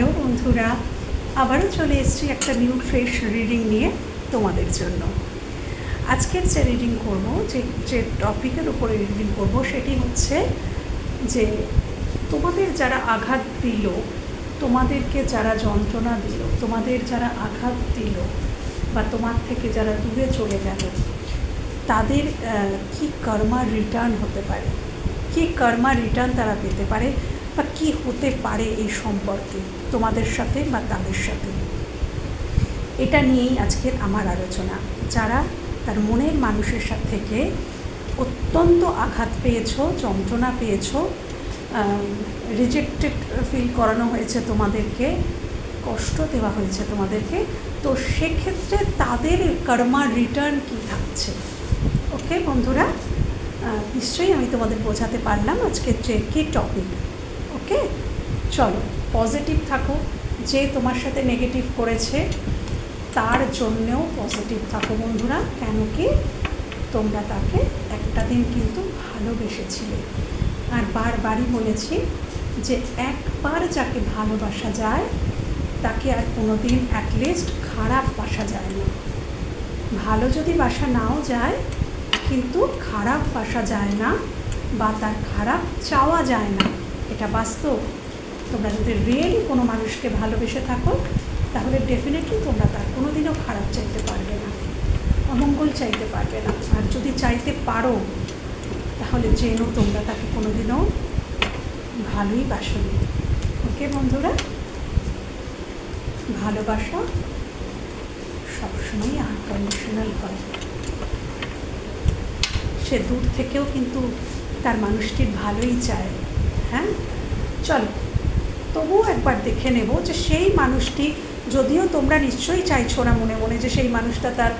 Hello বন্ধুরা, আবারও চলে এসেছি একটা নিউ ফ্রেশ রিডিং নিয়ে তোমাদের জন্য। আজকের যে রিডিং করব, যে যে টপিকের উপরে রিডিং করব, সেটি হচ্ছে যে তোমাদের যারা আঘাত দিল, তোমাদেরকে যারা যন্ত্রণা দিল, তোমাদের যারা আঘাত দিল বা তোমার থেকে যারা দূরে চলে গেল, তাদের কি কর্মা রিটার্ন হতে পারে? কি কর্মা রিটার্ন তারা পেতে পারে বা কী হতে পারে এই সম্পর্কে? তোমাদের সাথে বা তাদের সাথে। এটা নিয়েই আজকের আমার আলোচনা। যারা তার মনের মানুষের সাথে থেকে অত্যন্ত আঘাত পেয়েছ, যন্ত্রণা পেয়েছ রিজেক্টেড ফিল করানো হয়েছে তোমাদেরকে, কষ্ট দেওয়া হয়েছে তোমাদেরকে, তো সেক্ষেত্রে তাদের কর্মা রিটার্ন কী থাকছে? ওকে বন্ধুরা নিশ্চয়ই আমি তোমাদের বোঝাতে পারলাম আজকের যে কী টপিক ওকে চলো পজিটিভ থাকো, যে তোমার সাথে নেগেটিভ করেছে, তার জন্যেও পজিটিভ থাকো বন্ধুরা, কেন কি তোমরা তাকে একটা দিন কিন্তু ভালোবেসেছিলে। আর বারবারই বলেছি যে একবার যাকে ভালোবাসা যায়, তাকে আর কোনো দিন অ্যাটলিস্ট খারাপ বাসা যায় না। ভালো যদি বাসা নাও যায়, কিন্তু খারাপ বাসা যায় না বা তার খারাপ চাওয়া যায় না, এটা বাস্তব? তোমরা যদি রিয়েলি কোনো মানুষকে ভালোবেসে থাকো, তাহলে ডেফিনেটলি তোমরা তার কোনো দিনও খারাপ চাইতে পারবে না, অমঙ্গল চাইতে পারবে না। আর যদি চাইতে পারো, তাহলে জেনো তোমরা তাকে কোনো দিনও ভালোই বাসনি। ওকে বন্ধুরা, ভালোবাসা সবসময় আনকন্ডিশনাল হয়। সে দূর থেকেও কিন্তু তার মানুষটির ভালোই চায় হ্যাঁ? চলো তবুও একবার দেখে নেব যে সেই মানুষটি, যদিও তোমরা নিশ্চয়ই চাইছো না মনে মনে যে সেই মানুষটা তার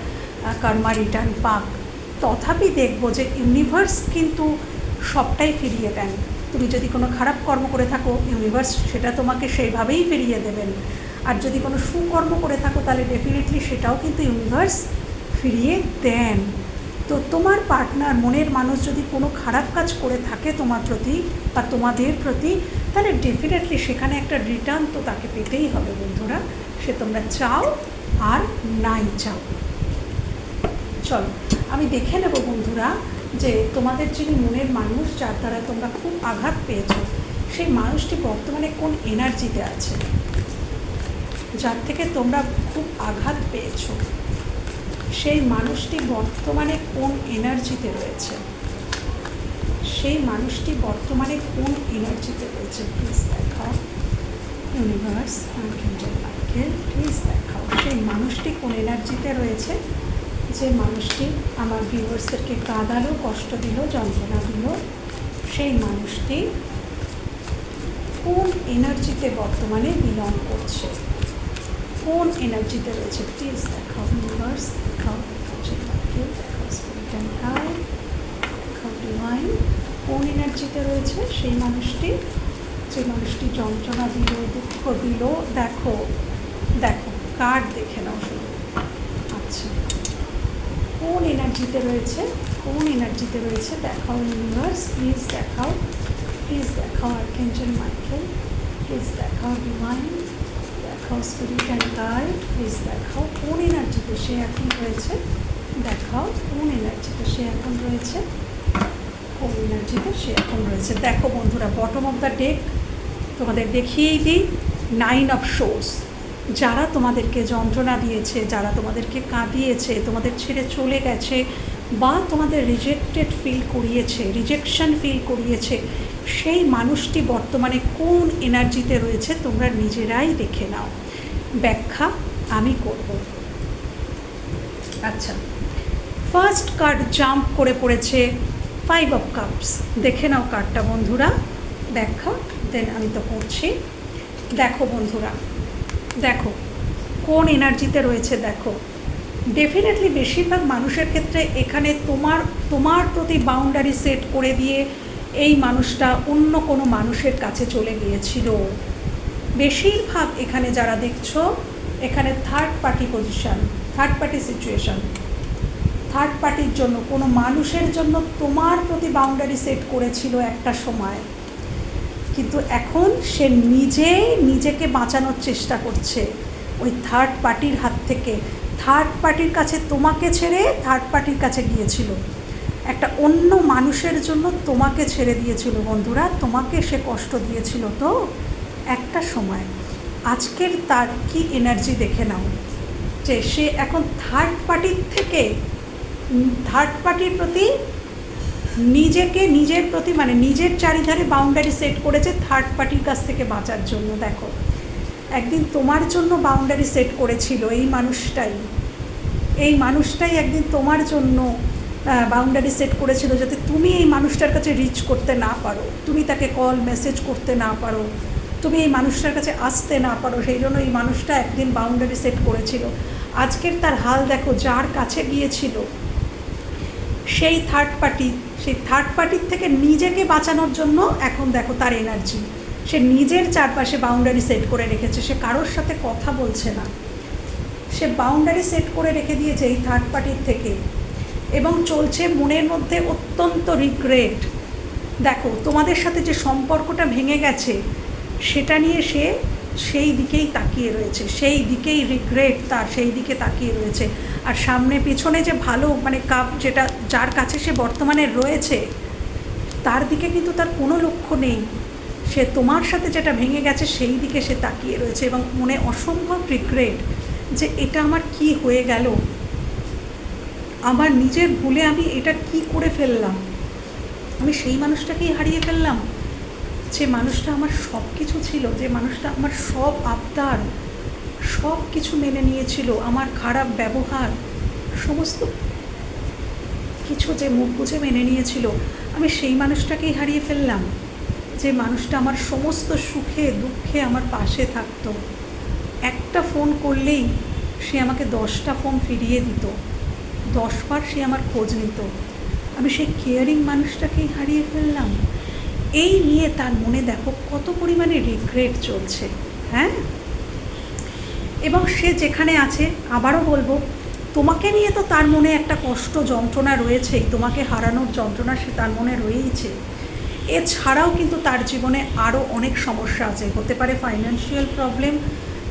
কর্মা রিটার্ন পাক, তথাপি দেখব যে ইউনিভার্স কিন্তু সবটাই ফিরিয়ে দেন। তুমি যদি কোনো খারাপ কর্ম করে থাকো, ইউনিভার্স সেটা তোমাকে সেইভাবেই ফিরিয়ে দেবেন। আর যদি কোনো সুকর্ম করে থাকো, তাহলে ডেফিনেটলি সেটাও কিন্তু ইউনিভার্স ফিরিয়ে দেন। তো তোমার পার্টনার মনের মানুষ যদি কোনো খারাপ কাজ করে থাকে তোমার প্রতি বা তোমাদের প্রতি, তাহলে ডেফিনেটলি সেখানে একটা রিটার্ন তো তাকে পেতেই হবে বন্ধুরা। সে তোমরা চাও আর নাই চাও। চলো, আমি দেখে নেব বন্ধুরা যে তোমাদের যিনি মনের মানুষ যার দ্বারা তোমরা খুব আঘাত পেয়েছ, সেই মানুষটি বর্তমানে কোন এনার্জিতে আছে? যার থেকে তোমরা খুব আঘাত পেয়েছ। সেই মানুষটি বর্তমানে কোন এনার্জিতে রয়েছে? সেই মানুষটি বর্তমানে কোন এনার্জিতে রয়েছে? প্লিজ দেখাও। ইউনিভার্স প্লিজ দেখাও। সেই মানুষটি কোন এনার্জিতে রয়েছে? যে মানুষটি আমার ভিউয়ার্সদেরকে কাঁদালো, কষ্ট দিল, যন্ত্রণা দিল, সেই মানুষটি কোন এনার্জিতে বর্তমানে বিলং করছে? কোন এনার্জিতে রয়েছে? প্লিজ দেখাও ইউনিভার্স দেখাও আর্কেঞ্জেল মাইকেল দেখাও স্পিরিট অ্যান্ড গাইড দেখাও ডিভাইন কোন এনার্জিতে রয়েছে সেই মানুষটি যে মানুষটি যন্ত্রণা দিল দুঃখ দিল দেখো দেখো কার্ড দেখে নাও শুধু আচ্ছা কোন এনার্জিতে রয়েছে কোন এনার্জিতে রয়েছে দেখাও ইউনিভার্স প্লিজ দেখাও প্লিজ দেখাও আর্কেঞ্জেল মাইকেল প্লিজ দেখাও ডিভাইন দেখাও স্পিরিট অ্যান্ড গাইড প্লিজ দেখাও কোন এনার্জিতে সে এখন রয়েছে দেখাও কোন এনার্জিতে সে এখন রয়েছে, কোন এনার্জিতে সে এখন রয়েছে। দেখো বন্ধুরা বটম অফ দ্য ডেক তোমাদের দেখিয়েই দিই নাইন অফ শোর্স যারা তোমাদেরকে যন্ত্রণা দিয়েছে, যারা তোমাদেরকে কাঁদিয়েছে, তোমাদের ছেড়ে চলে গেছে বা তোমাদের রিজেক্টেড ফিল করিয়েছে রিজেকশন ফিল করিয়েছে, সেই মানুষটি বর্তমানে কোন এনার্জিতে রয়েছে তোমরা নিজেরাই দেখে নাও। ব্যাখ্যা আমি করব। আচ্ছা ফার্স্ট কার্ড জাম্প করে পড়েছে ফাইভ অফ কাপস দেখে নাও কার্ডটা, বন্ধুরা। ব্যাখ্যা দেন আমি তো পড়ছি। দেখো, বন্ধুরা। দেখো, কোন এনার্জিতে রয়েছে, দেখো। ডেফিনেটলি বেশিরভাগ মানুষের ক্ষেত্রে এখানে তোমার তোমার প্রতি বাউন্ডারি সেট করে দিয়ে এই মানুষটা অন্য কোনো মানুষের কাছে চলে গিয়েছিল। বেশিরভাগ এখানে যারা দেখছ, এখানে third party position third party situation third পার্টির জন্য, কোনো মানুষের জন্য তোমার প্রতি বাউন্ডারি সেট করেছিল একটা সময়। কিন্তু এখন সে নিজেই নিজেকে বাঁচানোর চেষ্টা করছে ওই থার্ড পার্টির হাত থেকে। থার্ড পার্টির কাছে তোমাকে ছেড়ে থার্ড পার্টির কাছে গিয়েছিল। একটা অন্য মানুষের জন্য তোমাকে ছেড়ে দিয়েছিল বন্ধুরা, তোমাকে সে কষ্ট দিয়েছিল তো একটা সময়। আজকের তার কি এনার্জি দেখে নাও যে সে এখন থার্ড পার্টির থেকে থার্ড পার্টির প্রতি নিজেকে নিজের প্রতি মানে নিজের চারিধারে বাউন্ডারি সেট করেছে থার্ড পার্টির কাছ থেকে বাঁচার জন্য, দেখো। একদিন তোমার জন্য বাউন্ডারি সেট করেছিল এই মানুষটাই। এই মানুষটাই একদিন তোমার জন্য বাউন্ডারি সেট করেছিল যাতে তুমি এই মানুষটার কাছে রিচ করতে না পারো। তুমি তাকে কল মেসেজ করতে না পারো। তুমি এই মানুষটার কাছে আসতে না পারো। সেই জন্য এই মানুষটা একদিন বাউন্ডারি সেট করেছিল। আজকের তার হাল দেখো, যার কাছে গিয়েছিল সেই থার্ড পার্টি সেই থার্ড পার্টির থেকে নিজেকে বাঁচানোর জন্য এখন দেখো তার এনার্জি সে নিজের চারপাশে বাউন্ডারি সেট করে রেখেছে। সে কারোর সাথে কথা বলছে না। সে বাউন্ডারি সেট করে রেখে দিয়েছে এই থার্ড পার্টির থেকে। এবং চলছে মনের মধ্যে অত্যন্ত রিগ্রেট দেখো, তোমাদের সাথে যে সম্পর্কটা ভেঙে গেছে, সেটা নিয়ে সে সেই দিকেই তাকিয়ে রয়েছে। সেই দিকেই রিগ্রেট তার, সেই দিকে তাকিয়ে রয়েছে। আর সামনে পেছনে যে ভালো মানে কাপ যেটা যার কাছে সে বর্তমানে রয়েছে, তার দিকে কিন্তু তার কোনো লক্ষ্য নেই। সে তোমার সাথে যেটা ভেঙে গেছে সেই দিকে সে তাকিয়ে রয়েছে এবং মনে অসম্ভব রিগ্রেট যে এটা আমার কি হয়ে গেল? আমার নিজের ভুলে আমি এটা কি করে ফেললাম? আমি সেই মানুষটাকেই হারিয়ে ফেললাম? যে মানুষটা আমার সব কিছু ছিল, যে মানুষটা আমার সব আবদার সব কিছু মেনে নিয়েছিল, আমার খারাপ ব্যবহার, সমস্ত কিছু যে মুখ বুঝে মেনে নিয়েছিল, আমি সেই মানুষটাকেই হারিয়ে ফেললাম। যে মানুষটা আমার সমস্ত সুখে, দুঃখে আমার পাশে থাকতো। একটা ফোন করলেই সে আমাকে দশটা ফোন ফিরিয়ে দিত। দশবার সে আমার খোঁজ নিত। আমি সেই কেয়ারিং মানুষটাকেই হারিয়ে ফেললাম। এই নিয়ে তার মনে দেখো কত পরিমাণে রিগ্রেট চলছে হ্যাঁ? এবং সে যেখানে আছে, আবারও বলব, তোমাকে নিয়ে তো তার মনে একটা কষ্ট যন্ত্রণা রয়েছেই তোমাকে হারানোর যন্ত্রণা সে তার মনে রয়েইছে। এছাড়াও কিন্তু তার জীবনে আরও অনেক সমস্যা আছে, হতে পারে ফাইন্যান্সিয়াল প্রবলেম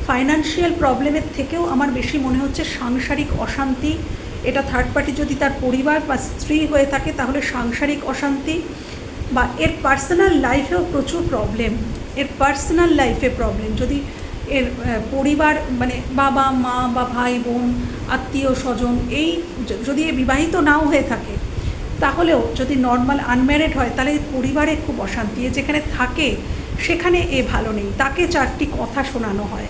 ফাইন্যান্সিয়াল প্রবলেমের থেকেও আমার বেশি মনে হচ্ছে সাংসারিক অশান্তি। এটা থার্ড পার্টি যদি তার পরিবার বা স্ত্রী হয়ে থাকে, তাহলে সাংসারিক অশান্তি বা এর পার্সোনাল লাইফেও প্রচুর প্রবলেম এর পার্সোনাল লাইফে প্রবলেম যদি এর পরিবার মানে বাবা, মা বা ভাই, বোন, আত্মীয়, স্বজন, এই যদি বিবাহিত নাও হয়ে থাকে, তাহলেও যদি নর্মাল আনম্যারিড হয়, তাহলে পরিবারে খুব অশান্তি। যেখানে থাকে, সেখানে এ ভালো নেই। তাকে চারটি কথা শোনানো হয়।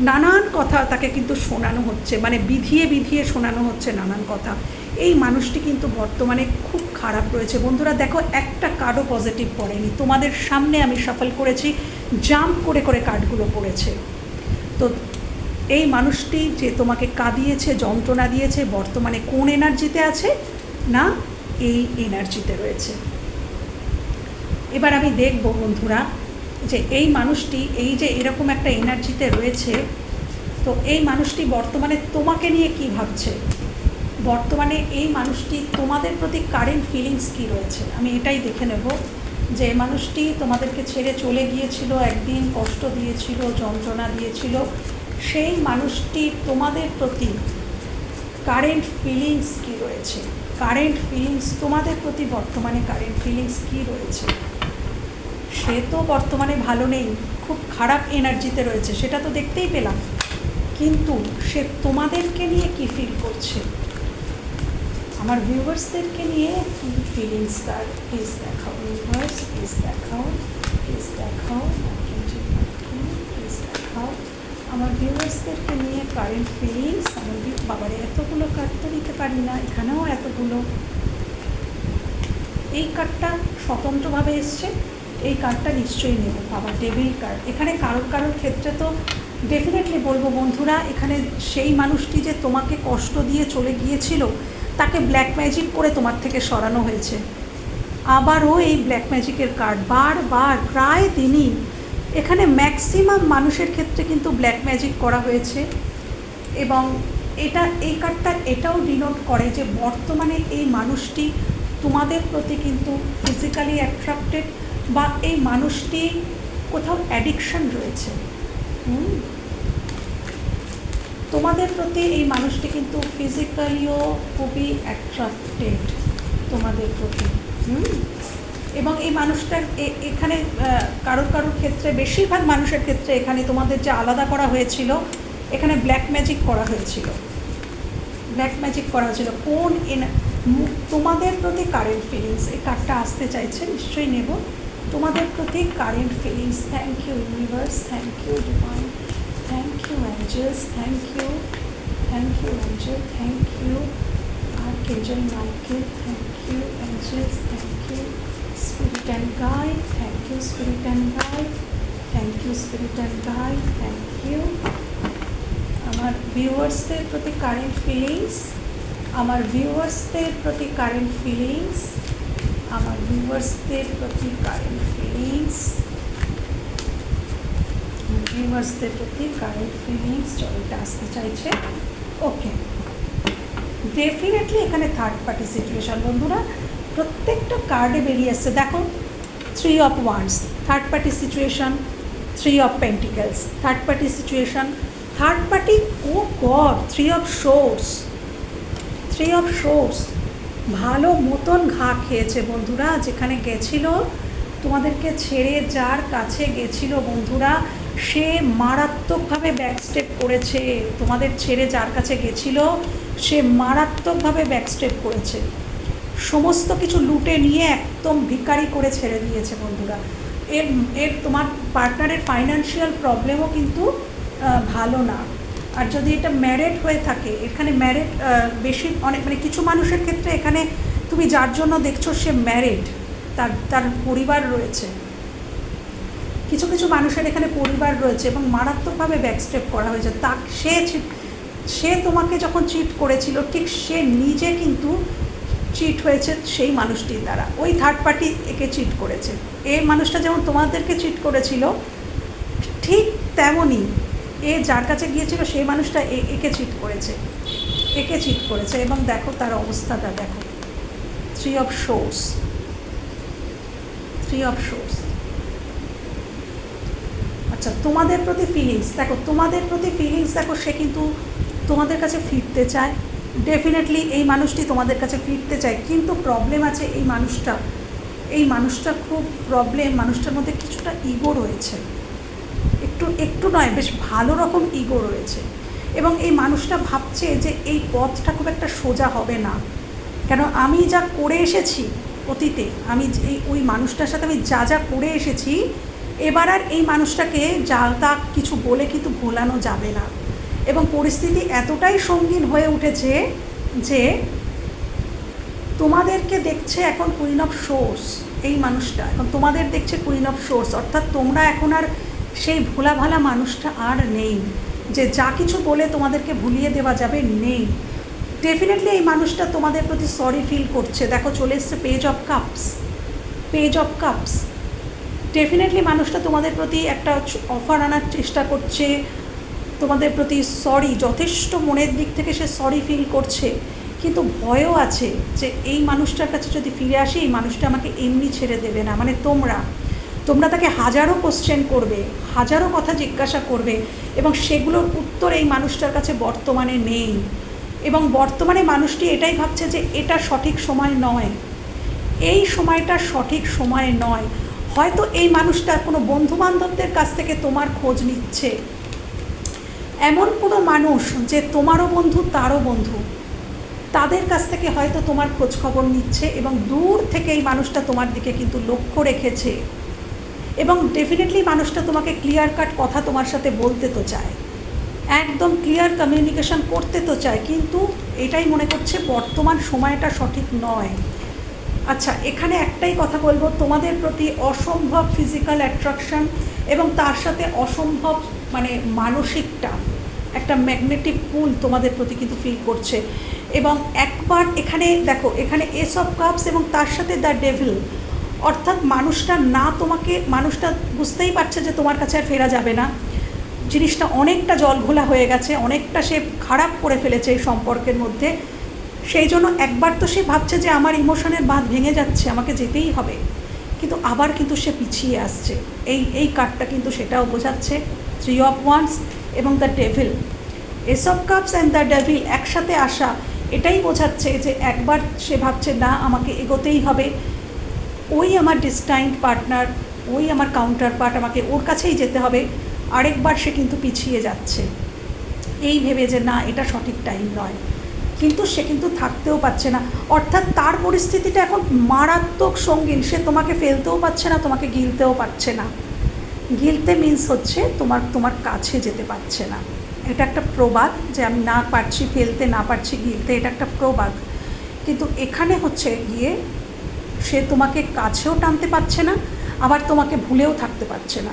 নানান কথা তাকে কিন্তু শোনানো হচ্ছে মানে বিধিয়ে বিধিয়ে শোনানো হচ্ছে নানান কথা। এই মানুষটি কিন্তু বর্তমানে খুব খারাপ রয়েছে। বন্ধুরা, দেখো, একটা কার্ডও পজিটিভ পড়েনি। তোমাদের সামনে আমি সফল করেছি। জাম্প করে করে কাঠগুলো পড়েছে। তো এই মানুষটি যে তোমাকে কাঁদিয়েছে, যন্ত্রণা দিয়েছে, বর্তমানে কোন এনার্জিতে আছে না এই এনার্জিতে রয়েছে। এবার আমি দেখব বন্ধুরা যে এই মানুষটি, এই যে এরকম একটা এনার্জিতে রয়েছে, তো এই মানুষটি বর্তমানে তোমাকে নিয়ে কি ভাবছে? বর্তমানে এই মানুষটি তোমাদের প্রতি কারেন্ট ফিলিংস কী রয়েছে? আমি এটাই দেখে নেব। যে মানুষটি তোমাদেরকে ছেড়ে চলে গিয়েছিল, একদিন কষ্ট দিয়েছিল, যন্ত্রণা দিয়েছিল, সেই মানুষটি তোমাদের প্রতি কারেন্ট ফিলিংস কী রয়েছে? কারেন্ট ফিলিংস তোমাদের প্রতি বর্তমানে কারেন্ট ফিলিংস কী রয়েছে? সে তো বর্তমানে ভালো নেই, খুব খারাপ এনার্জিতে রয়েছে, সেটা তো দেখতেই পেলাম। কিন্তু সে তোমাদেরকে নিয়ে কি ফিল করছে? আমার ভিউয়ার্সদেরকে নিয়ে কি ফিলিংস তার প্লিজ দেখাও ভিউয়ার্স প্লিজ দেখাও প্লিজ দেখাও প্লিজ দেখাও আমার ভিউয়ার্সদেরকে নিয়ে কারেন্ট ফিলিংস আমার বাবারে, এতগুলো কার্ড তো দিতে পারি না, এখানেও এতগুলো। এই কার্ডটা স্বতন্ত্রভাবে এসছে, এই কার্ডটা নিশ্চয়ই নেব, বাবা ডেবিল কার্ড এখানে কারোর কারোর ক্ষেত্রে তো ডেফিনেটলি বলব, বন্ধুরা, এখানে সেই মানুষটি যে তোমাকে কষ্ট দিয়ে চলে গিয়েছিল তাকে ব্ল্যাক ম্যাজিক করে তোমার থেকে সরানো হয়েছে। আবারও এই ব্ল্যাক ম্যাজিকের কার্ড বারবার প্রায় দিনই। এখানে ম্যাক্সিমাম মানুষের ক্ষেত্রে কিন্তু ব্ল্যাক ম্যাজিক করা হয়েছে। এবং এটা, এই কার্ডটা এটাও ডিনোট করে যে বর্তমানে এই মানুষটি তোমাদের প্রতি কিন্তু ফিজিক্যালি অ্যাট্রাক্টেড বা এই মানুষটি কোথাও অ্যাডিকশন রয়েছে। হুম? তোমাদের প্রতি এই মানুষটি কিন্তু ফিজিক্যালিও খুবই অ্যাট্রাক্টেড তোমাদের প্রতি, হুম? এবং এই মানুষটার এ- এখানে কারোর কারোর ক্ষেত্রে, বেশিরভাগ মানুষের ক্ষেত্রে এখানে তোমাদের যে আলাদা করা হয়েছিল, এখানে ব্ল্যাক ম্যাজিক করা হয়েছিল। ব্ল্যাক ম্যাজিক করা হয়েছিল। কোন এন তোমাদের প্রতি কারেন্ট ফিলিংস এই কার্ডটা আসতে চাইছে, নিশ্চয়ই নেব। তোমাদের প্রতি current feelings thank you universe thank you divine Thank you angels thank you thank you angel thank you Archangel Michael, thank you, angels, thank you, spirit and guide, thank you, spirit and guide, thank you, spirit and guide, thank you. আমার ভিউয়ার্সদের প্রতি current feelings আমার ভিউয়ার্সদের প্রতি current feelings আমার ভিউয়ার্সদের প্রতি current feelings ভিউয়ার্সদের প্রতি কারেন্ট ফিলিংস চলটা আসতে চাইছে। ওকে। ডেফিনেটলি এখানে থার্ড পার্টি সিচুয়েশন বন্ধুরা। প্রত্যেকটা কার্ডে বেরিয়ে আসছে। দেখো three of wands third party situation three of pentacles third party situation third party O God three of swords three of swords ভালো মতন ঘা খেয়েছে বন্ধুরা, যেখানে গেছিল তোমাদেরকে ছেড়ে যার কাছে গেছিল বন্ধুরা। সে মারাত্মকভাবে ব্যাকস্টেপ করেছে, তোমাদের ছেড়ে যার কাছে গেছিল, সে মারাত্মকভাবে ব্যাকস্টেপ করেছে। সমস্ত কিছু লুটে নিয়ে একদম ভিকারি করে ছেড়ে দিয়েছে বন্ধুরা। এর এর তোমার পার্টনারের ফাইন্যান্সিয়াল প্রবলেমও কিন্তু ভালো না। আর যদি এটা ম্যারেড হয়ে থাকে, এখানে ম্যারেড বেশি অনেক মানে কিছু মানুষের ক্ষেত্রে এখানে তুমি যার জন্য দেখছ সে ম্যারেড তার তার পরিবার রয়েছে। কিছু কিছু মানুষের এখানে পরিবার রয়েছে এবং মারাত্মকভাবে ব্যাকস্টেপ করা হয়েছে। তা সে সে তোমাকে যখন চিট করেছিল, ঠিক সে নিজে কিন্তু চিট হয়েছে সেই মানুষটির দ্বারা। ওই থার্ড পার্টি একে চিট করেছে। এই মানুষটা যেমন তোমাদেরকে চিট করেছিল, ঠিক তেমনই এ যার কাছে গিয়েছিল, সেই মানুষটা একে চিট করেছে। একে চিট করেছে এবং দেখো তার অবস্থাটা দেখো। Three of swords three of swords আচ্ছা তোমাদের প্রতি ফিলিংস দেখো, তোমাদের প্রতি ফিলিংস দেখো, সে কিন্তু তোমাদের কাছে ফিরতে চায়। ডেফিনেটলি এই মানুষটি তোমাদের কাছে ফিরতে চায়, কিন্তু প্রবলেম আছে এই মানুষটা। এই মানুষটা খুব প্রবলেম মানুষটার মধ্যে কিছুটা ইগো রয়েছে। একটু একটু নয়, বেশ ভালো রকম ইগো রয়েছে। এবং এই মানুষটা ভাবছে যে এই পথটা খুব একটা সোজা হবে না। কেন, আমি যা করে এসেছি অতীতে, আমি এই ওই মানুষটার সাথে আমি যা যা করে এসেছি এবার আর এই মানুষটাকে জাল তা কিছু বলে কিন্তু ভোলানো যাবে না। এবং পরিস্থিতি এতটাই সঙ্গীন হয়ে উঠেছে যে তোমাদেরকে দেখছে এখন কুইন অফ সোর্স এই মানুষটা। এখন তোমাদের দেখছে কুইন অফ সোর্স অর্থাৎ তোমরা এখন আর সেই ভোলা ভালা মানুষটা আর নেই। যে যা কিছু বলে তোমাদেরকে ভুলিয়ে দেওয়া যাবে, নেই। ডেফিনেটলি এই মানুষটা তোমাদের প্রতি সরি ফিল করছে। দেখো চলে এসছে page of cups page of cups definitely মানুষটা তোমাদের প্রতি একটা অফার আনার চেষ্টা করছে, তোমাদের প্রতি সরি যথেষ্ট মনের দিক থেকে সে সরি ফিল করছে, কিন্তু ভয়ও আছে যে এই মানুষটার কাছে যদি ফিরে আসি, এই মানুষটা আমাকে এমনি ছেড়ে দেবে না। মানে তোমরা তোমরা তাকে হাজারো কোশ্চেন করবে, হাজারো কথা জিজ্ঞাসা করবে এবং সেগুলোর উত্তর এই মানুষটার কাছে বর্তমানে নেই। এবং বর্তমানে মানুষটি এটাই ভাবছে যে এটা সঠিক সময় নয়। এই সময়টা সঠিক সময় নয়। হয়তো এই মানুষটা কোনো বন্ধু বান্ধবদের কাছ থেকে তোমার খোঁজ নিচ্ছে। এমন কোনো মানুষ যে তোমারও বন্ধু, তারও বন্ধু, তাদের কাছ থেকে হয়তো তোমার খোঁজ খবর নিচ্ছে এবং দূর থেকে এই মানুষটা তোমার দিকে কিন্তু লক্ষ্য রেখেছে। এবং ডেফিনেটলি মানুষটা তোমাকে ক্লিয়ার কাট কথা তোমার সাথে বলতে তো চায়। একদম ক্লিয়ার কমিউনিকেশন করতে তো চায়, কিন্তু এটাই মনে করছে বর্তমান সময়টা সঠিক নয়। আচ্ছা এখানে একটাই কথা বলব, তোমাদের প্রতি অসম্ভব ফিজিক্যাল অ্যাট্রাকশন এবং তার সাথে অসম্ভব মানে মানসিকটা, একটা ম্যাগনেটিক পুল তোমাদের প্রতি কিন্তু ফিল করছে। এবং একবার এখানে, দেখো, এখানে এস অফ কাপস এবং তার সাথে দ্য ডেভিল অর্থাৎ মানুষটা না তোমাকে, মানুষটা বুঝতেই পারছে যে তোমার কাছে আর ফেরা যাবে না। জিনিসটা অনেকটা জল ঘোলা হয়ে গেছে, অনেকটা সে খারাপ করে ফেলেছে এই সম্পর্কের মধ্যে। সেই জন্য একবার তো সে ভাবছে যে আমার ইমোশনের বাঁধ ভেঙে যাচ্ছে, আমাকে যেতেই হবে। কিন্তু আবার কিন্তু সে পিছিয়ে আসছে। এই এই কার্ডটা কিন্তু সেটাও বোঝাচ্ছে থ্রি অফ ওয়ান্স এবং the devil ace of cups and the devil একসাথে আসা, এটাই বোঝাচ্ছে যে একবার সে ভাবছে, না, আমাকে এগোতেই হবে। ওই আমার ডিস্টাইন্ড পার্টনার ওই আমার কাউন্টার পার্ট আমাকে ওর কাছেই যেতে হবে। আরেকবার সে কিন্তু পিছিয়ে যাচ্ছে। এই ভেবে যে, না, এটা সঠিক টাইম নয়। কিন্তু সে কিন্তু থাকতেও পারছে না। অর্থাৎ তার পরিস্থিতিটা এখন মারাত্মক সঙ্গীন। সে তোমাকে ফেলতেও পারছে না, তোমাকে গিলতেও পারছে না। গিলতে মিন্স হচ্ছে তোমার তোমার কাছে যেতে পারছে না। এটা একটা প্রবাদ যে আমি না পারছি ফেলতে, না পারছি গিলতে, এটা একটা প্রবাদ। কিন্তু এখানে হচ্ছে গিয়ে সে তোমাকে কাছেও টানতে পারছে না, আবার তোমাকে ভুলেও থাকতে পারছে না।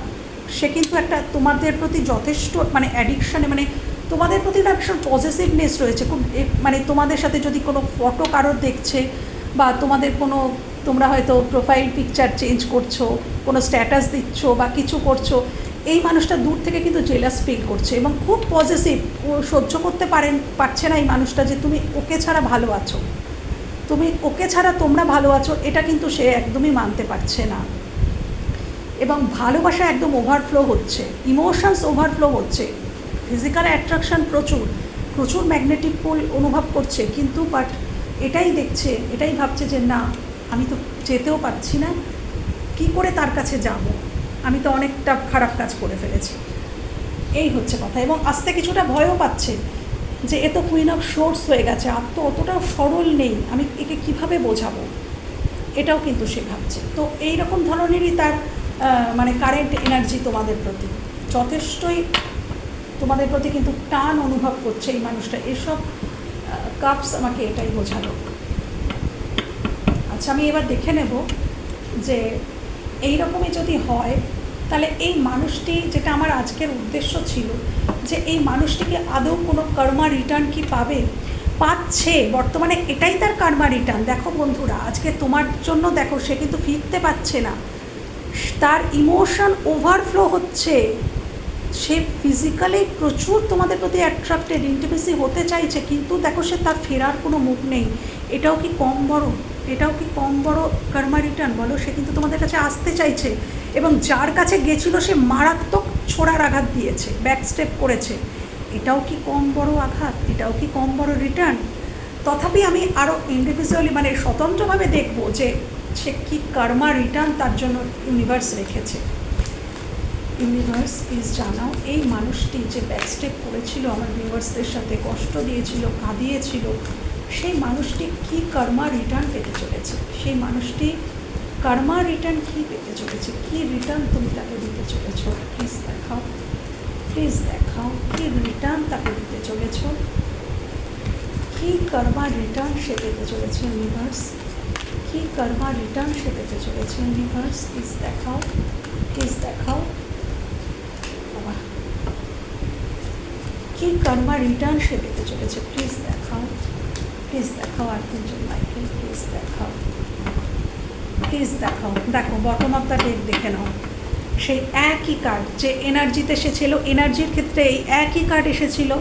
সে কিন্তু একটা তোমাদের প্রতি যথেষ্ট মানে অ্যাডিকশানে মানে তোমাদের প্রতি না ভীষণ পজিটিভনেস রয়েছে। খুব মানে তোমাদের সাথে যদি কোনো ফটো কারোর দেখছে বা তোমাদের কোনো, তোমরা হয়তো প্রোফাইল পিকচার চেঞ্জ করছ, কোনো স্ট্যাটাস দিচ্ছ বা কিছু করছ, এই মানুষটা দূর থেকে কিন্তু জেলাস ফিল করছে এবং খুব পজিটিভ ও সহ্য করতে পারেন, পারছে না এই মানুষটা যে তুমি ওকে ছাড়া ভালো আছো। তুমি ওকে ছাড়া তোমরা ভালো আছো, এটা কিন্তু সে একদমই মানতে পারছে না। এবং ভালোবাসা একদম ওভারফ্লো হচ্ছে ইমোশনস ওভারফ্লো হচ্ছে। ফিজিক্যাল অ্যাট্রাকশন প্রচুর প্রচুর ম্যাগনেটিক পুল অনুভব করছে, কিন্তু বাট এটাই দেখছে, এটাই ভাবছে যে না, আমি তো যেতেও পারছি না, কি করে তার কাছে যাব? আমি তো অনেকটা খারাপ কাজ করে ফেলেছি। এই হচ্ছে কথা, এবং আস্তে কিছুটা ভয়ও পাচ্ছে যে এ তো কুইন অফ শোর্স হয়ে গেছে, আর তো অতটাও সরল নেই, আমি একে কীভাবে বোঝাবো? এটাও কিন্তু সে ভাবছে। তো এই রকম ধরনেরই তার মানে কারেন্ট এনার্জি তোমাদের প্রতি। যথেষ্টই তোমাদের প্রতি কিন্তু টান অনুভব করছে এই মানুষটা। এসব কাপস আমাকে এটাই বোঝালো। আচ্ছা আমি এবার দেখে নেব যে এই রকমই যদি হয়, তাহলে এই মানুষটি, যেটা আমার আজকের উদ্দেশ্য ছিল, যে এই মানুষটিকে আদৌ কোনো কর্মা রিটার্ন কি পাবে? পাচ্ছে, বর্তমানে এটাই তার কর্মা রিটার্ন। দেখো বন্ধুরা, আজকে তোমার জন্য দেখো, সে কিন্তু ফিরতে পারছে না। তার ইমোশন ওভারফ্লো হচ্ছে। সে ফিজিক্যালি প্রচুর তোমাদের প্রতি অ্যাট্রাক্টেড ইন্টিমেসি হতে চাইছে, কিন্তু দেখো সে তার ফেরার কোনো মুখ নেই। এটাও কি কম বড়? এটাও কি কম বড় কর্মা রিটার্ন বলো, সে কিন্তু তোমাদের কাছে আসতে চাইছে এবং যার কাছে গেছিল সে মারাত্মক ছোড়ার আঘাত দিয়েছে ব্যাক স্টেপ করেছে। এটাও কি কম বড় আঘাত? এটাও কি কম বড় রিটার্ন তথাপি আমি আরও ইন্ডিভিজুয়ালি মানে স্বতন্ত্রভাবে দেখব যে সে কি কর্মা রিটার্ন তার জন্য ইউনিভার্স রেখেছে। ইউনিভার্স প্লিজ জানাও। এই মানুষটি যে ব্যাকস্টেপ করেছিল আমার ভিউয়ার্সদের সাথে, কষ্ট দিয়েছিল, কাঁদিয়েছিল, সেই মানুষটি কি কর্মা রিটার্ন পেতে চলেছে? সেই মানুষটি কর্মা রিটার্ন কি পেতে চলেছে? কি রিটার্ন তুমি তাকে দিতে চলেছো? প্লিজ দেখাও। প্লিজ দেখাও, কি রিটার্ন তাকে দিতে চলেছ? কি কর্মা রিটার্ন সে পেতে চলেছে ইউনিভার্স কি কর্মা রিটার্ন সে পেতে চলেছে ইউনিভার্স প্লিজ দেখাও। প্লিজ দেখাও বাবা কি কর্মা রিটার্ন সে পেতে চলেছে। প্লিজ দেখাও। প্লিজ দেখাও আর তিনজন মাইকেল, প্লিজ দেখাও। প্লিজ দেখাও। দেখো বটম অফ দ্য ডেক দেখে নাও। সেই একই কার্ড যে এনার্জিতে এসেছিল এনার্জির ক্ষেত্রে এই একই কার্ড এসেছিল।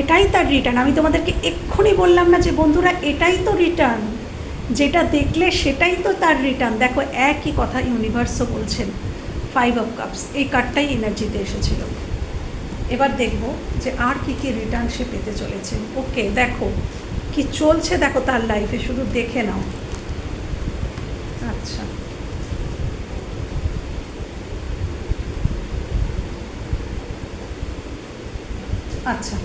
এটাই তার রিটার্ন আমি তোমাদেরকে এক্ষুনি বললাম না যে, বন্ধুরা, এটাই তো রিটার্ন যেটা দেখলে সেটাই তো তার রিটার্ন দেখো, একই কথা ইউনিভার্সও বলছেন। ফাইভ অফ কাপস এই কার্ডটাই এনার্জিতে এসেছিল। এবার দেখব যে আর কি কি রিটার্ন সে পেতে চলেছে। ওকে, দেখো, কি চলছে দেখো তার লাইফে শুধু দেখে নাও। আচ্ছা। আচ্ছা।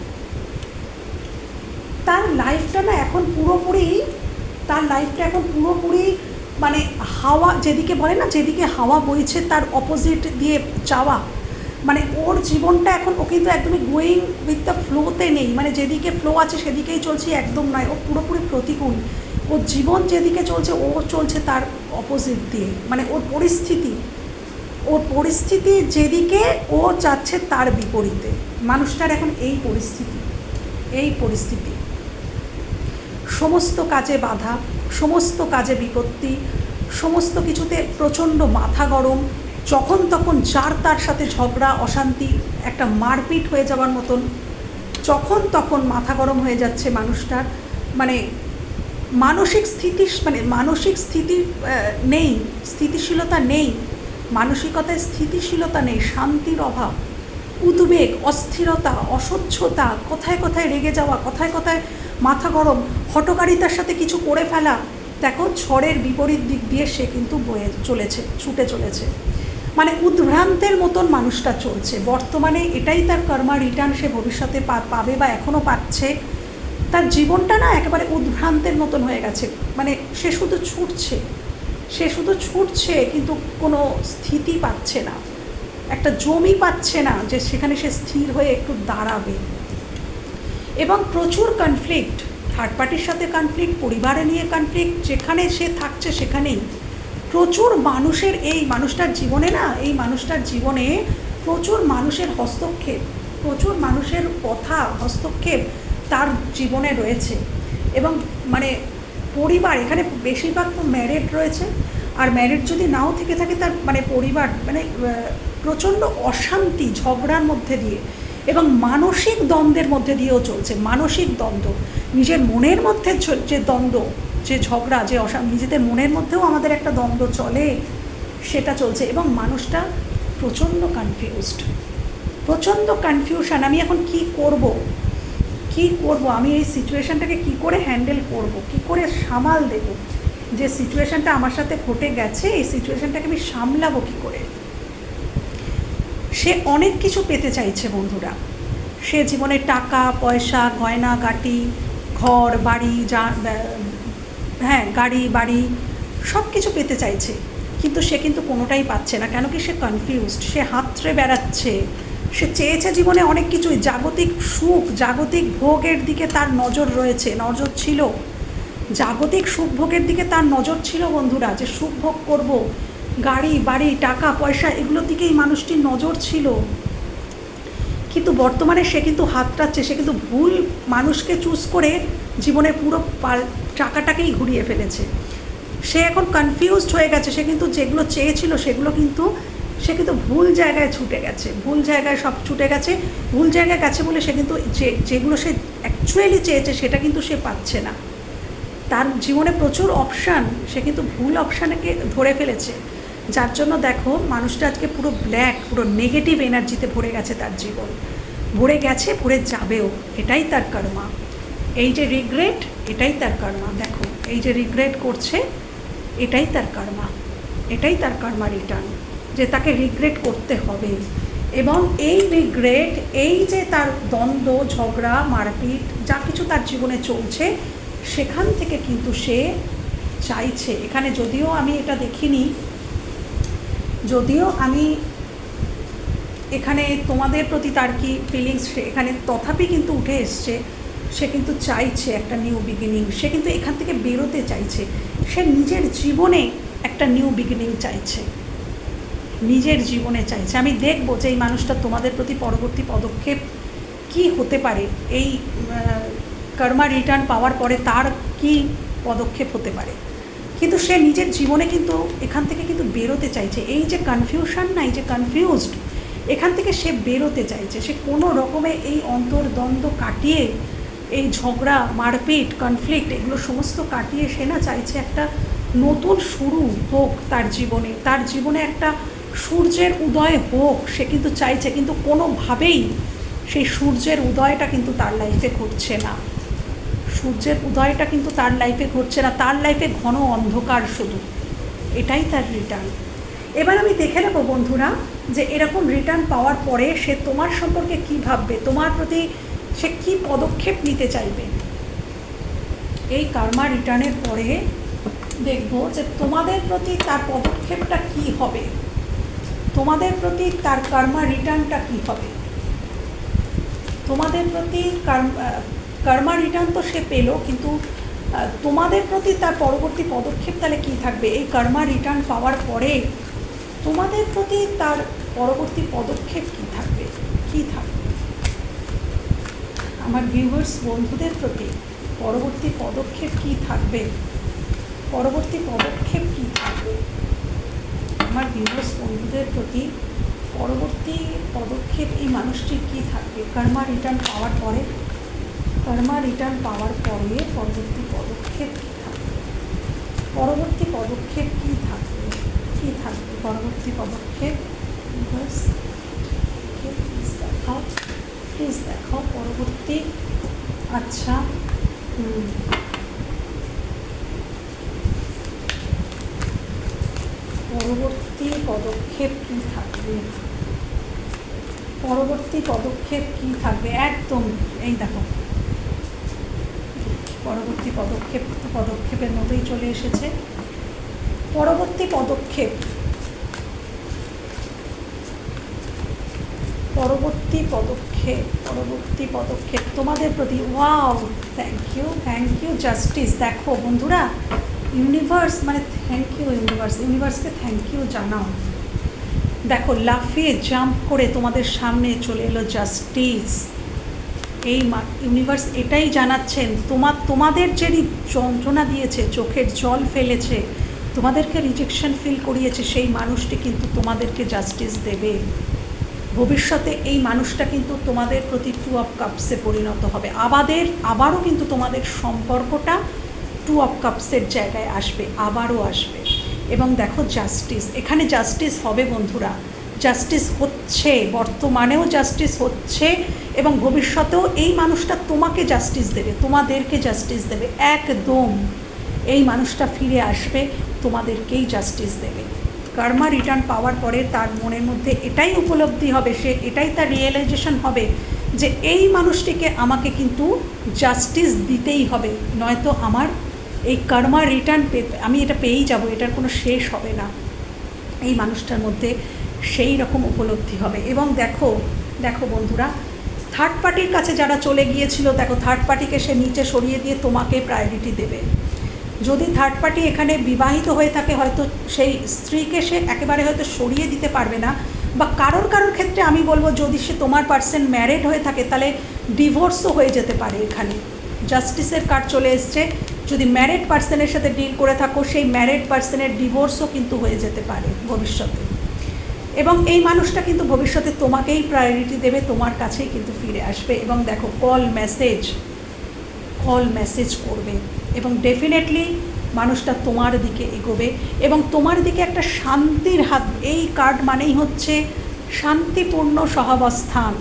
তার লাইফটা না এখন পুরোপুরি, তার লাইফটা এখন পুরোপুরি মানে হাওয়া, যেদিকে বলে না, যেদিকে হাওয়া বইছে তার অপোজিট দিয়ে চাওয়া মানে ওর জীবনটা এখন ও কিন্তু একদমই গোয়িং উইথ দ্য ফ্লোতে নেই। মানে যেদিকে ফ্লো আছে সেদিকেই চলছে, একদম নয়। ও পুরোপুরি প্রতিকূল। ওর জীবন যেদিকে চলছে, ও চলছে তার অপোজিট দিয়ে। মানে ওর পরিস্থিতি। ওর পরিস্থিতি যেদিকে ও চাচ্ছে তার বিপরীতে। মানুষটার এখন এই পরিস্থিতি। এই পরিস্থিতি। সমস্ত কাজে বাধা, সমস্ত কাজে বিপত্তি, সমস্ত কিছুতে প্রচণ্ড মাথা গরম যখন তখন যার তার সাথে ঝগড়া, অশান্তি, একটা মারপিট হয়ে যাওয়ার মতন, যখন তখন মাথা গরম হয়ে যাচ্ছে মানুষটার। মানে মানসিক স্থিতি মানে মানসিক স্থিতি নেই, স্থিতিশীলতা নেই, মানসিকতায় স্থিতিশীলতা নেই, শান্তির অভাব, উদ্বেগ, অস্থিরতা অসহ্যতা কোথায় কোথায় রেগে যাওয়া, কোথায় কোথায় মাথা গরম হটকারিতার সাথে কিছু করে ফেলা, দেখো, ঝড়ের বিপরীত দিক দিয়ে সে কিন্তু বয়ে চলেছে, ছুটে চলেছে। মানে উদ্ভ্রান্তের মতন মানুষটা চলছে। বর্তমানে এটাই তার কর্মা রিটার্ন সে ভবিষ্যতে পাবে বা এখনও পাচ্ছে। তার জীবনটা না একেবারে উদ্ভ্রান্তের মতন হয়ে গেছে। মানে সে শুধু ছুটছে। সে শুধু ছুটছে কিন্তু কোনো স্থিতি পাচ্ছে না। একটা জমি পাচ্ছে না যে সেখানে সে স্থির হয়ে একটু দাঁড়াবে। এবং প্রচুর কনফ্লিক্ট থার্ড পার্টির সাথে কনফ্লিক্ট পরিবারে নিয়ে কনফ্লিক্ট যেখানে সে থাকছে সেখানেই। প্রচুর মানুষের এই মানুষটার জীবনে না, এই মানুষটার জীবনে প্রচুর মানুষের হস্তক্ষেপ, প্রচুর মানুষের কথা হস্তক্ষেপ তার জীবনে রয়েছে। এবং মানে পরিবার, এখানে বেশিরভাগ তো ম্যারেড রয়েছে। আর ম্যারেড যদি নাও থেকে থাকে তার মানে পরিবার মানে প্রচণ্ড অশান্তি, ঝগড়ার মধ্যে দিয়ে এবং মানসিক দ্বন্দ্বের মধ্যে দিয়েও চলছে। মানসিক দ্বন্দ্ব, নিজের মনের মধ্যে যে দ্বন্দ্ব যে ঝগড়া, যে অশা নিজেদের মনের মধ্যেও আমাদের একটা দ্বন্দ্ব চলে, সেটা চলছে এবং মানুষটা প্রচণ্ড কনফিউজড প্রচণ্ড কনফিউশন আমি এখন কি করব? কি করব? আমি এই সিচুয়েশনটাকে কি করে হ্যান্ডেল করব? কি করে সামাল দেব? যে সিচুয়েশনটা আমার সাথে ঘটে গেছে, এই সিচুয়েশনটাকে আমি সামলাবো কি করে? সে অনেক কিছু পেতে চাইছে বন্ধুরা। সে জীবনে টাকা, পয়সা গয়না গাটি ঘর, বাড়ি, যা হ্যাঁ গাড়ি, বাড়ি সব কিছু পেতে চাইছে। কিন্তু সে কিন্তু কোনোটাই পাচ্ছে না। কেন কি সে কনফিউজড সে হাতড়ে বেড়াচ্ছে। সে চেয়েছে জীবনে অনেক কিছুই। জাগতিক সুখ, জাগতিক ভোগের দিকে তার নজর রয়েছে, নজর ছিল। জাগতিক সুখ ভোগের দিকে তার নজর ছিল, বন্ধুরা। যে সুখ ভোগ করব, গাড়ি, বাড়ি, টাকা, পয়সা, এগুলোর দিকেই মানুষটির নজর ছিল। কিন্তু বর্তমানে সে কিন্তু হাতটাচ্ছে সে কিন্তু ভুল মানুষকে চুজ করে জীবনের পুরো পাল টাকাটাকেই ঘুরিয়ে ফেলেছে। সে এখন কনফিউজড হয়ে গেছে, সে কিন্তু যেগুলো চেয়েছিল সেগুলো কিন্তু সে কিন্তু ভুল জায়গায় ছুটে গেছে, ভুল জায়গায় সব ছুটে গেছে, ভুল জায়গায় গেছে বলে সে কিন্তু যে, যেগুলো সে অ্যাকচুয়ালি চেয়েছে সেটা কিন্তু সে পাচ্ছে না। তার জীবনে প্রচুর অপশান সে কিন্তু ভুল অপশানকে ধরে ফেলেছে। যার জন্য দেখো মানুষটা আজকে পুরো ব্ল্যাক পুরো নেগেটিভ এনার্জিতে ভরে গেছে তার জীবন। ভরে গেছে, ভরে যাবেও। এটাই তার কর্মা এই যে রিগ্রেট এটাই তার কর্মা দেখো, এই যে রিগ্রেট করছে, এটাই তার কর্মা এটাই তার কর্মা রিটার্ন যে তাকে রিগ্রেট করতে হবে। এবং এই রিগ্রেট এই যে তার দ্বন্দ্ব, ঝগড়া, মারপিট, যা কিছু তার জীবনে চলছে, সেখান থেকে কিন্তু সে চাইছে। এখানে যদিও আমি এটা দেখিনি যদিও আমি এখানে তোমাদের প্রতি তার কি ফিলিংস এখানে তথাপি কিন্তু উঠে এসছে, সে কিন্তু চাইছে একটা নিউ বিগিনিং সে কিন্তু এখান থেকে বেরোতে চাইছে, সে নিজের জীবনে একটা নিউ বিগিনিং চাইছে, নিজের জীবনে চাইছে। আমি দেখব যে এই মানুষটা তোমাদের প্রতি পরবর্তী পদক্ষেপ কি হতে পারে, এই কর্মা রিটার্ন পাওয়ার পরে তার কি পদক্ষেপ হতে পারে। কিন্তু সে নিজের জীবনে কিন্তু এখান থেকে কিন্তু বেরোতে চাইছে। এই যে কনফিউশন না, এই যে কনফিউজড এখান থেকে সে বেরোতে চাইছে। সে কোনো রকমে এই অন্তর্দ্বন্দ্ব কাটিয়ে, এই ঝগড়া, মারপিট কনফ্লিক্ট এগুলো সমস্ত কাটিয়ে সে না চাইছে একটা নতুন শুরু হোক তার জীবনে। তার জীবনে একটা সূর্যের উদয় হোক সে কিন্তু চাইছে, কিন্তু কোনোভাবেই সেই সূর্যের উদয়টা কিন্তু তার লাইফে ঘটছে না। সূর্যের উদয়টা কিন্তু তার লাইফে ঘটছে না, তার লাইফে ঘন অন্ধকার শুধু। এটাই তার রিটার্ন এবার আমি দেখে নেব বন্ধুরা যে এরকম রিটার্ন পাওয়ার পরে সে তোমার সম্পর্কে কী ভাববে, তোমার প্রতি সে কী পদক্ষেপ নিতে চাইবে? এই কার্মা রিটার্নের পরে দেখব যে তোমাদের প্রতি তার পদক্ষেপটা কী হবে? তোমাদের প্রতি তার কার্মা রিটার্নটা কী হবে? তোমাদের প্রতি কর্মা রিটার্ন তো সে পেল, কিন্তু তোমাদের প্রতি তার পরবর্তী পদক্ষেপ তাহলে কী থাকবে? এই কর্মা রিটার্ন পাওয়ার পরে তোমাদের প্রতি তার পরবর্তী পদক্ষেপ কী থাকবে? কী থাকবে? আমার ভিউয়ার্স বন্ধুদের প্রতি পরবর্তী পদক্ষেপ কী থাকবে? পরবর্তী পদক্ষেপ কী থাকবে? আমার ভিউয়ার্স বন্ধুদের প্রতি পরবর্তী পদক্ষেপ এই মানুষটির কী থাকবে? কর্মা রিটার্ন পাওয়ার পরে কর্মা রিটার্ন পাওয়ার পরে পরবর্তী পদক্ষেপ কী থাকবে? পরবর্তী পদক্ষেপ কী থাকবে? কী থাকবে? পরবর্তী পদক্ষেপ? প্লিজ দেখাও প্লিজ দেখাও, পরবর্তী আচ্ছা পরবর্তী পদক্ষেপ কী থাকবে? পরবর্তী পদক্ষেপ কী থাকবে? একদম, এই দেখো। পরবর্তী পদক্ষেপ, পদক্ষেপের মতোই চলে এসেছে। পরবর্তী পদক্ষেপ। পরবর্তী পদক্ষেপ পরবর্তী পদক্ষেপ। তোমাদের প্রতি wow thank you thank you justice দেখো বন্ধুরা ইউনিভার্স মানে থ্যাংক ইউ ইউনিভার্স ইউনিভার্সকে থ্যাংক ইউ জানাও। দেখো, লাফিয়ে জাম্প করে তোমাদের সামনে চলে এলো জাস্টিস এই ইউনিভার্স এটাই জানাচ্ছেন তোমার তোমাদের যে যন্ত্রণা দিয়েছে, চোখের জল ফেলেছে, তোমাদেরকে রিজেকশন ফিল করিয়েছে, সেই মানুষটি কিন্তু তোমাদেরকে জাস্টিস দেবে। ভবিষ্যতে এই মানুষটা কিন্তু তোমাদের প্রতি টু অফ কাপসে পরিণত হবে। আবাদের আবারও কিন্তু তোমাদের সম্পর্কটা টু অফ কাপসের জায়গায় আসবে, আবারও আসবে। এবং দেখো জাস্টিস এখানে জাস্টিস হবে বন্ধুরা। জাস্টিস হচ্ছে, বর্তমানেও জাস্টিস হচ্ছে এবং ভবিষ্যতেও এই মানুষটা তোমাকে জাস্টিস দেবে, তোমাদেরকে জাস্টিস দেবে, একদম। এই মানুষটা ফিরে আসবে, তোমাদেরকেই জাস্টিস দেবে। কার্মা রিটার্ন পাওয়ার পরে তার মনের মধ্যে এটাই উপলব্ধি হবে, সে এটাই তার রিয়েলাইজেশন হবে যে এই মানুষটিকে আমাকে কিন্তু জাস্টিস দিতেই হবে, নয়তো আমার এই কার্মা রিটার্ন পে, আমি এটা পেয়েই যাব, এটার কোনো শেষ হবে না। এই মানুষটার মধ্যে সেই রকম উপলব্ধি হবে। এবং দেখো দেখো বন্ধুরা থার্ড পার্টির কাছে যারা চলে গিয়েছিল, দেখো থার্ড পার্টিকে সে নিচে সরিয়ে দিয়ে তোমাকে প্রায়োরিটি দেবে। যদি থার্ড পার্টি এখানে বিবাহিত হয়ে থাকে, হয়তো সেই স্ত্রীকে সে একেবারে হয়তো সরিয়ে দিতে পারবে না। বা কারোর কারোর ক্ষেত্রে আমি বলব, যদি সে তোমার পার্সন ম্যারেড হয়ে থাকে, তাহলে ডিভোর্সও হয়ে যেতে পারে এখানে। জাস্টিসের কার্ড চলে এসছে। যদি ম্যারেড পার্সনের সাথে ডিল করে থাকো, সেই ম্যারেড পার্সনের ডিভোর্সও কিন্তু হয়ে যেতে পারে ভবিষ্যতে। এবং এই মানুষটা কিন্তু ভবিষ্যতে তোমাকেই প্রায়োরিটি দেবে, তোমার কাছেই কিন্তু ফিরে আসবে। এবং দেখো কল মেসেজ কল মেসেজ করবে। এবং ডেফিনেটলি মানুষটা তোমার দিকে এগোবে। এবং তোমার দিকে একটা শান্তির হাত, এই কার্ড মানেই হচ্ছে শান্তিপূর্ণ সহাবস্থান।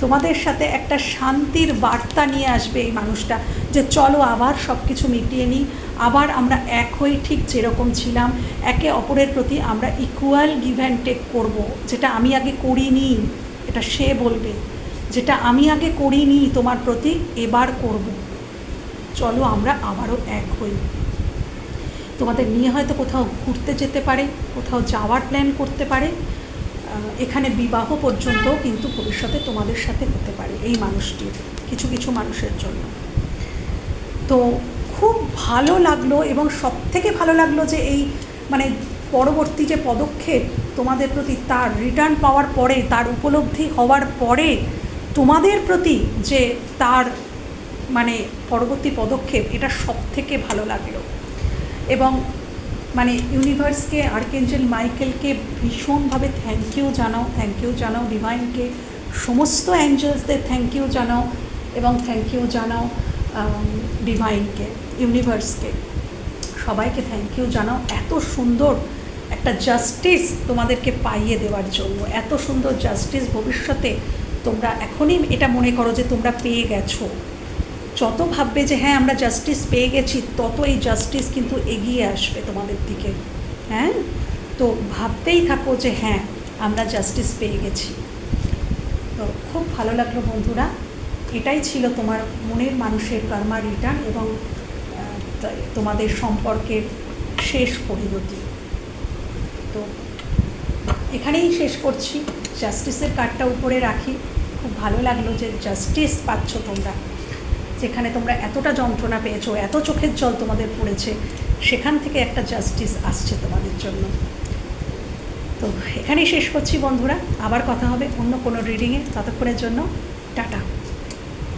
তোমাদের সাথে একটা শান্তির বার্তা নিয়ে আসবে এই মানুষটা, যে চলো আবার সব কিছু মিটিয়ে নিই। আবার আমরা এক হই ঠিক যেরকম ছিলাম। একে অপরের প্রতি আমরা ইকুয়াল গিভ অ্যান্ড টেক করব। যেটা আমি আগে করিনি, এটা সে বলবে। যেটা আমি আগে করিনি, তোমার প্রতি এবার করব। চলো আমরা আবারও এক হই। তোমাদের নিয়ে হয়তো কোথাও ঘুরতে যেতে পারে, কোথাও যাওয়ার প্ল্যান করতে পারে। এখানে বিবাহ পর্যন্ত কিন্তু ভবিষ্যতে তোমাদের সাথে হতে পারে এই মানুষটির কিছু কিছু মানুষের জন্য। তো খুব ভালো লাগল এবং সব থেকে ভালো লাগল যে এই মানে পরবর্তী যে পদক্ষেপ তোমাদের প্রতি তার রিটার্ন পাওয়ার পরে, তার উপলব্ধি হওয়ার পরে তোমাদের প্রতি যে তার মানে পরবর্তী পদক্ষেপ, এটা সব থেকে ভালো লাগল। এবং মানে ইউনিভার্সকে, আর্কেঞ্জেল মাইকেলকে ভীষণভাবে থ্যাংক ইউ জানাও থ্যাংক ইউ জানাও ডিভাইনকে সমস্ত অ্যাঞ্জেলসদের থ্যাংক ইউ জানাও এবং থ্যাংক ইউ জানাও ডিভাইনকে ইউনিভার্সকে সবাইকে থ্যাংক ইউ জানাও। এত সুন্দর একটা জাস্টিস তোমাদেরকে পাইয়ে দেওয়ার জন্য। এত সুন্দর জাস্টিস ভবিষ্যতে তোমরা এখনই এটা মনে করো যে তোমরা পেয়ে গেছো। যত ভাববে যে হ্যাঁ আমরা জাস্টিস পেয়ে গেছি, তত এই জাস্টিস কিন্তু এগিয়ে আসবে তোমাদের দিকে। হ্যাঁ? তো ভাবতেই থাকো যে হ্যাঁ আমরা জাস্টিস পেয়ে গেছি। তো খুব ভালো লাগল বন্ধুরা। এটাই ছিল তোমার মনের মানুষের কর্মা রিটার্ন এবং তোমাদের সম্পর্কের শেষ পরিণতি। তো এখানেই শেষ করছি। জাস্টিসের কার্ডটা উপরে রাখি। খুব ভালো লাগল যে জাস্টিস পাচ্ছ তোমরা। যেখানে তোমরা এতটা যন্ত্রণা পেয়েছ, এত চোখের জল তোমাদের পড়েছে, সেখান থেকে একটা জাস্টিস আসছে তোমাদের জন্য। তো এখানেই শেষ করছি বন্ধুরা, আবার কথা হবে অন্য কোনো রিডিংয়ে ততক্ষণের জন্য টাটা।